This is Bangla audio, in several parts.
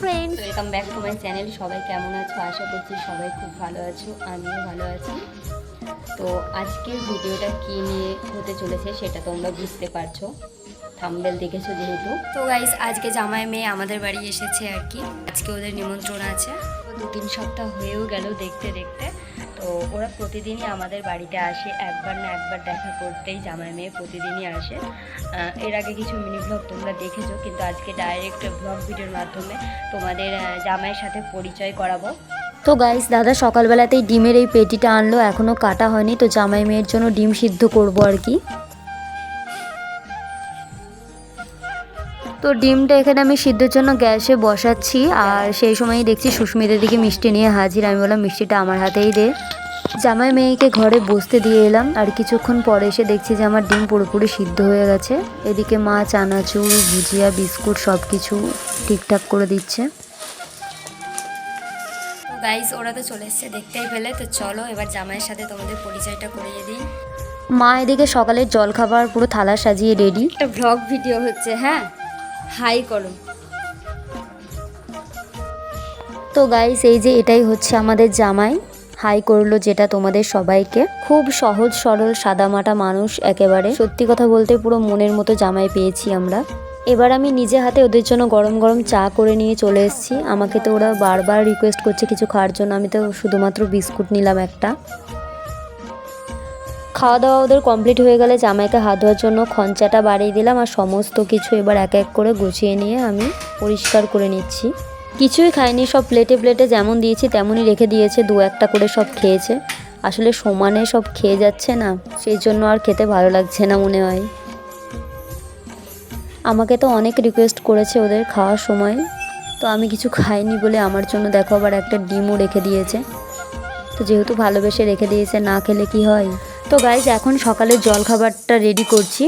Friends welcome back to my channel সবাই কেমন আছো? আশা করছি সবাই খুব ভালো আছো আমিও ভালো আছি। তো আজকের ভিডিওটা কী নিয়ে হতে চলেছে সেটা তোমরা বুঝতে পারছ। থাম্বেল দেখেছ যেহেতু। তো গাইজ আজকে জামাই মেয়ে আমাদের বাড়ি এসেছে আর কি। আজকে ওদের নিমন্ত্রণ আছে। দু তিন সপ্তাহ হয়েও গেল দেখতে দেখতে। তো ওরা প্রতিদিনই আমাদের বাড়িতে আসে, একবার না একবার দেখা করতেই জামাই মেয়ে প্রতিদিনই আসে। এর আগে কিছু মিনি ব্লগ তোমরা দেখেছ, কিন্তু আজকে ডাইরেক্ট ব্লগ ভিডিওর মাধ্যমে তোমাদের জামাইয়ের সাথে পরিচয় করাবো। তো গাইস দাদা সকালবেলাতেই ডিমের এই পেটিটা আনলো এখনও কাটা হয়নি, তো জামাই মেয়ের জন্য ডিম সিদ্ধ করব আর কি। তো ডিমটা এখানে আমি সিদ্ধের জন্য গ্যাসে বসাচ্ছি আর সেই সময়ই দেখছি সুস্মিতার দিকে মিষ্টি নিয়ে হাজির। আমি বললাম মিষ্টিটা আমার হাতেই দে। জামাই মেয়েকে ঘরে বসতে দিয়ে এলাম আর কিছুক্ষণ পরে এসে দেখছি যে আমার ডিম পুরোপুরি সিদ্ধ হয়ে গেছে। এদিকে মা চানাচুর ভুজিয়া বিস্কুট সব কিছু ঠিকঠাক করে দিচ্ছে। গাইস ওরা তো চলে এসছে দেখতেই পেলে। তো চলো এবার জামাইয়ের সাথে তোমাদের পরিচয়টা করিয়ে দিই। মা এদিকে সকালের জলখাবার পুরো থালা সাজিয়ে রেডি একটা ব্লগ ভিডিও হচ্ছে হ্যাঁ? হাই করো। তো গাইস এই যে এটাই হচ্ছে আমাদের জামাই। হাই করল যেটা তোমাদের সবাইকে। খুব সহজ, সরল, সাদামাটা মানুষ একেবারে। সত্যি কথা বলতে পুরো মনের মতো জামাই পেয়েছি আমরা। এবার আমি নিজে হাতে ওদের জন্য গরম গরম চা করে নিয়ে চলে এসেছি। আমাকে তো ওরা বারবার রিকোয়েস্ট করছে কিছু খাওয়ার জন্য। আমি তো শুধুমাত্র বিস্কুট নিলাম একটা। খাওয়া দাওয়া ওদের কমপ্লিট হয়ে গেলে জামাইকে হাত ধোয়ার জন্য খঞ্চাটা বাড়িয়ে দিলাম আর সমস্ত কিছু এবার এক এক করে গুছিয়ে নিয়ে আমি পরিষ্কার করে নিচ্ছি। কিছুই খায়নি সব প্লেটে প্লেটে যেমন দিয়েছি তেমনই রেখে দিয়েছে, দু একটা করে সব খেয়েছে। আসলে সমানে সব খেয়ে যাচ্ছে না, সেই জন্য আর খেতে ভালো লাগছে না মনে হয়। আমাকে তো অনেক রিকোয়েস্ট করেছে ওদের খাওয়ার সময়, তো আমি কিছু খাইনি বলে আমার জন্য দেখো আবার একটা ডিমও রেখে দিয়েছে। তো যেহেতু ভালোবেসে রেখে দিয়েছে, না খেলে কি হয়? তো গাইজ এখন সকালের জলখাবারটা রেডি করছি।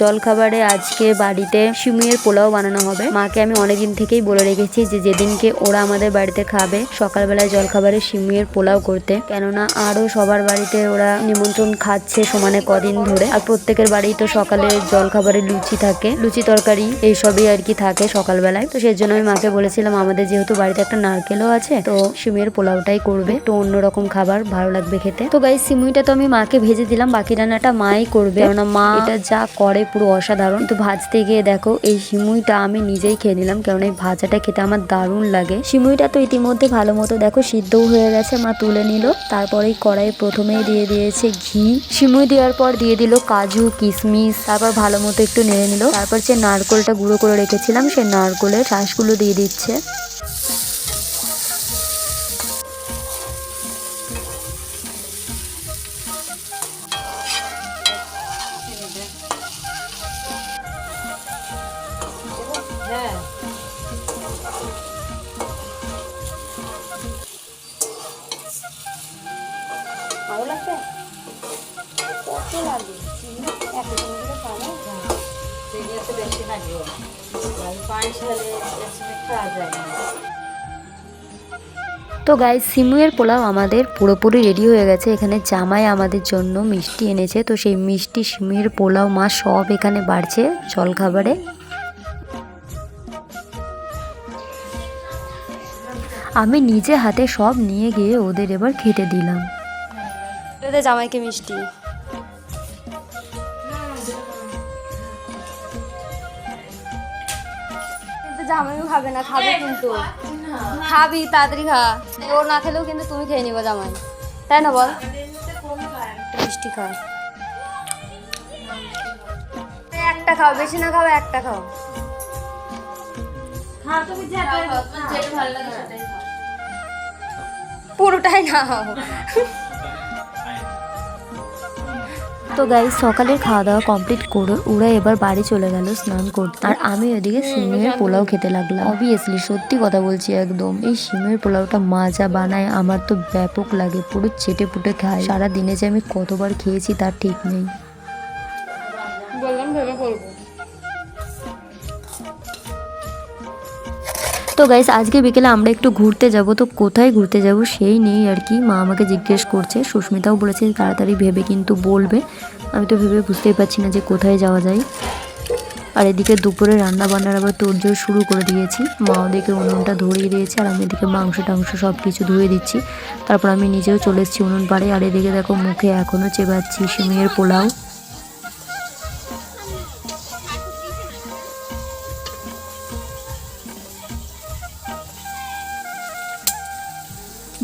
জলখাবারে আজকে বাড়িতে সিমিয়ের পোলাও বানানো হবে। মাকে আমি অনেকদিন থেকেই বলে রেখেছি যে যেদিনকে ওরা আমাদের বাড়িতে খাবে, সকালবেলায় জলখাবারে সিমিয়ের পোলাও করতে। কেননা আরও সবার বাড়িতে ওরা নিমন্ত্রণ খাচ্ছে সমানে কদিন ধরে। আর প্রত্যেকের বাড়ি তো সকালে জলখাবারে লুচি থাকে। লুচি তরকারি এইসবই আর কি থাকে সকালবেলায়। তো সেই জন্য আমি মাকে বলেছিলাম, আমাদের যেহেতু বাড়িতে একটা নারকেলও আছে, তো সিমের পোলাওটাই করবে। তো অন্যরকম খাবার ভালো লাগবে খেতে। তো গাই সিমুইটা তো আমি মাকে ভেজে দিলাম, বাকি রান্নাটা মাই করবে। কেননা মা এটা যা করে পুরো অসাধারণ। তো ভাজতে গিয়ে দেখো, এই সিমুইটা আমি নিজেই খেয়ে নিলাম কারণ এই ভাজাটা খেতে আমার দারুণ লাগে। সিমুইটা তো ইতিমধ্যে ভালো মতো দেখো সিদ্ধও হয়ে গেছে, মা তুলে নিল। তারপরেই কড়াই প্রথমেই দিয়ে দিয়েছে ঘি। সিমুই দেওয়ার পর দিয়ে দিল কাজু কিশমিশ তারপর ভালো মতো একটু নেড়ে নিল। তারপর যে নারকোলটা গুঁড়ো করে রেখেছিলাম সেই নারকোলের শ্বাসগুলো দিয়ে দিচ্ছে। লাগবে পাঁচ সালে খাওয়া যায় না। তো গাই সিমুয়ের পোলাও আমাদের পুরোপুরি রেডি হয়ে গেছে। এখানে জামাই আমাদের জন্য মিষ্টি এনেছে। তো সেই মিষ্টি সিমুয়ের পোলাও মা সব এখানে বাড়ছে জলখাবারে। আমি নিজে হাতে সব নিয়ে গিয়ে ওদের এবার খেতে দিলাম। জামাইকে মিষ্টি। জামাইও খাবে না খাবে কিন্তু। খাবি তাড়াতাড়ি খা। ও না খেলেও কিন্তু তুমি খেয়ে নিবা জামাই। তাই না বল? মিষ্টি খা। একটা খাও বেশি না খাও একটা খাও। পুরোটাই নাও তো গাই সকালের খাওয়া দাওয়া কমপ্লিট করে ওরা এবার বাড়ি চলে গেল স্নান করতে। আর আমি ওদিকে সিমের পোলাও খেতে লাগলাম। অবভিয়াসলি সত্যি কথা বলছি একদম। এই সিমের পোলাওটা মাজা বানায়, আমার তো ব্যাপক লাগে, পুরো চেটে পুটে খায়। সারা দিনে যে আমি কতবার খেয়েছি তার ঠিক নেই। বললাম ভেবে বলব। তো গাইস আজকে বিকেলে আমরা একটু ঘুরতে যাব, তো কোথায় ঘুরতে যাব সেই নেই আর কি মা আমাকে জিজ্ঞেস করছে। সুস্মিতাও বলেছে তাড়াতাড়ি ভেবে কিন্তু বলবে। আমি তো ভেবে বুঝতেই পারছি না যে কোথায় যাওয়া যায়। আর এদিকে দুপুরে রান্না বান্নার আবার তোড়জোড় শুরু করে দিয়েছি। মা ওদেরকে উনুনটা ধরিয়ে দিয়েছে আর আমি এদিকে মাংস টাংস সব কিছু ধুয়ে দিচ্ছি। তারপর আমি নিজেও চলে এসেছি উনুন পাড়ে। আর এদিকে দেখো মুখে এখনও চেবাচ্ছি সিমিয়ের পোলাও।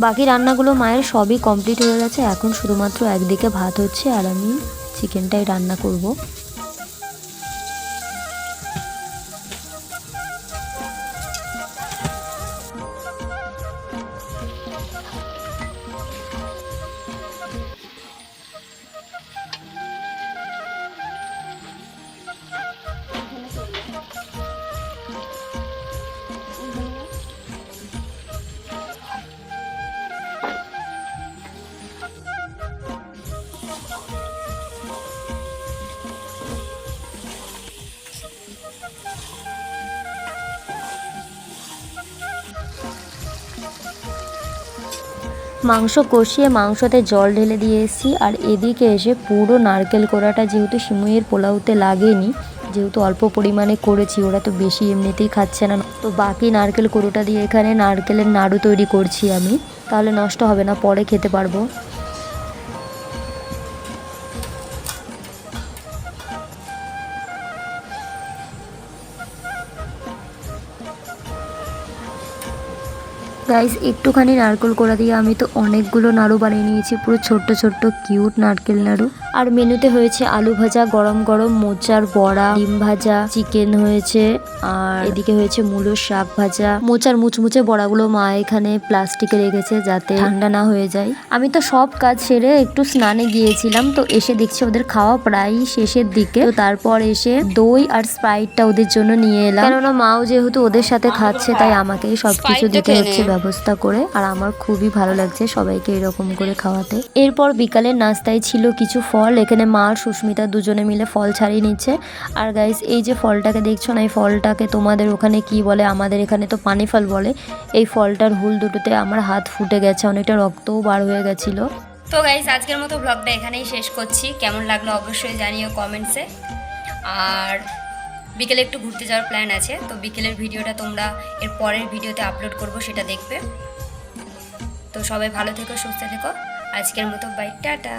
বাকি রান্নাগুলো মায়ের সবই কমপ্লিট হয়ে গেছে। এখন শুধুমাত্র একদিকে ভাত হচ্ছে আর আমি চিকেনটাই রান্না করব। মাংস কষিয়ে মাংসতে জল ঢেলে দিয়ে এসেছি। আর এদিকে এসে পুরো নারকেল কোড়াটা যেহেতু সিমুইয়ের পোলাওতে লাগেনি, যেহেতু অল্প পরিমাণে করেছি, ওরা তো বেশি এমনিতেই খাচ্ছে না। তো বাকি নারকেল কোড়োটা দিয়ে এখানে নারকেলের নাড়ু তৈরি করছি আমি। তাহলে নষ্ট হবে না, পরে খেতে পারব। গাইস একটুখানি নারকেল কোড়া দিয়ে আমি তো অনেকগুলো নাড়ু বানিয়ে নিয়েছি পুরো ছোট্ট ছোট্ট কিউট নারকেল নাড়ু। আর মেনুতে হয়েছে আলু ভাজা গরম গরম মোচার বড়া ডিম ভাজা চিকেন হয়েছে আর এদিকে হয়েছে মূলোর শাক ভাজা। মোচার মুচমুচে বড়াগুলো মা এখানে প্লাস্টিকে রেখেছে যাতে ঠান্ডা না হয়ে যায়। আমি তো সব কাজ সেরে একটু স্নানে গিয়েছিলাম তো এসে দেখছি ওদের খাওয়া প্রায় শেষের দিকে। তো তারপর এসে দই আর স্প্রাইটটা ওদের জন্য নিয়ে এলাম। কেননা মাও যেহেতু ওদের সাথে খাচ্ছে তাই আমাকেই সবকিছু দিতে হচ্ছে। ব্যবস্থা করে, আর আমার খুবই ভালো লাগছে সবাইকে এরকম করে খাওয়াতে। এরপর বিকালের নাস্তায় ছিল কিছু ফল, এখানে মা আর সুস্মিতা দুজনে মিলে ফল ছাড়িয়ে নিচ্ছে। আর গাইস এই যে ফলটাকে দেখছ না, এই ফলটাকে তোমাদের ওখানে কি বলে? আমাদের এখানে তো পানি ফল বলে। এই ফলটার হুল দুটোতে আমার হাত ফুটে গেছে, অনেকটা রক্তও বার হয়ে গেছিল। তো গাইজ আজকের মতো ব্লগটা এখানেই শেষ করছি। কেমন লাগল অবশ্যই জানিও কমেন্টসে আর বিকেলে একটু ঘুরতে যাওয়ার প্ল্যান আছে, তো বিকেলের ভিডিওটা তোমরা এর পরের ভিডিওতে আপলোড করব, সেটা দেখবে। তো সবাই ভালো থেকো, সুস্থ থেকো। আজকের মতো বাই টাটা।